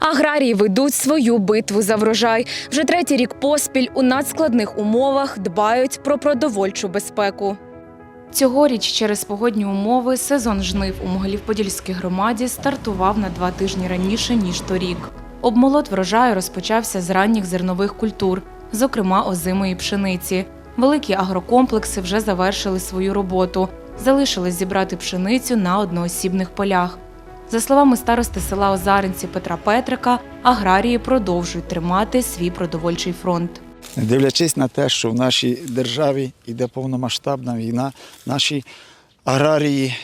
Аграрії ведуть свою битву за врожай. Вже третій рік поспіль у надскладних умовах дбають про продовольчу безпеку. Цьогоріч через погодні умови сезон жнив у Могилів-Подільській громаді стартував на два тижні раніше ніж торік. Обмолот врожаю розпочався з ранніх зернових культур, зокрема озимої пшениці. Великі агрокомплекси вже завершили свою роботу. Залишилось зібрати пшеницю на одноосібних полях. За словами старости села Озаринці Петра Петрика, аграрії продовжують тримати свій продовольчий фронт. Дивлячись на те, що в нашій державі йде повномасштабна війна, наші аграрії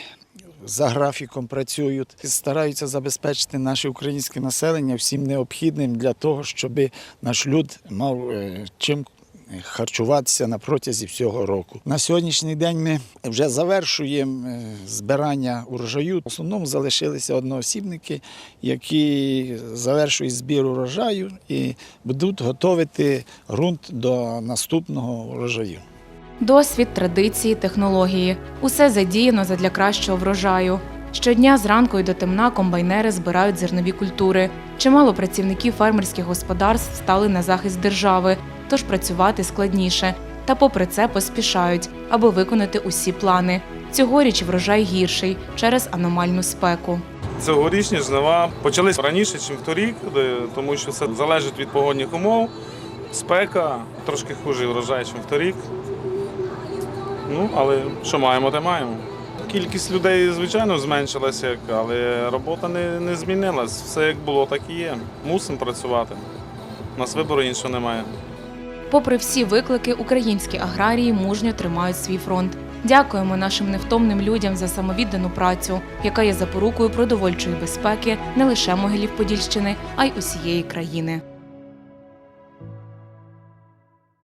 за графіком працюють стараються забезпечити наше українське населення всім необхідним для того, щоб наш люд мав е, чим харчуватися на протязі всього року. На сьогоднішній день ми вже завершуємо е, збирання урожаю. В основному залишилися одноосібники, які завершують збір урожаю і будуть готувати ґрунт до наступного урожаю. Досвід, традиції, технології усе задіяно задля кращого врожаю. Щодня зранку і до темна комбайнери збирають зернові культури. Чимало працівників фермерських господарств стали на захист держави, тож працювати складніше. Та попри це поспішають, аби виконати усі плани. Цьогоріч врожай гірший через аномальну спеку. Цьогорічні жнива почались раніше, ніж торік, тому що це залежить від погодних умов. Спека трошки хуже врожай, ніж торік. Ну, але що маємо, те маємо. Кількість людей, звичайно, зменшилася, але робота не, не змінилась. Все як було, так і є. Мусимо працювати. У нас вибору іншого немає. Попри всі виклики, українські аграрії мужньо тримають свій фронт. Дякуємо нашим невтомним людям за самовіддану працю, яка є запорукою продовольчої безпеки не лише Могилів Подільщини, а й усієї країни.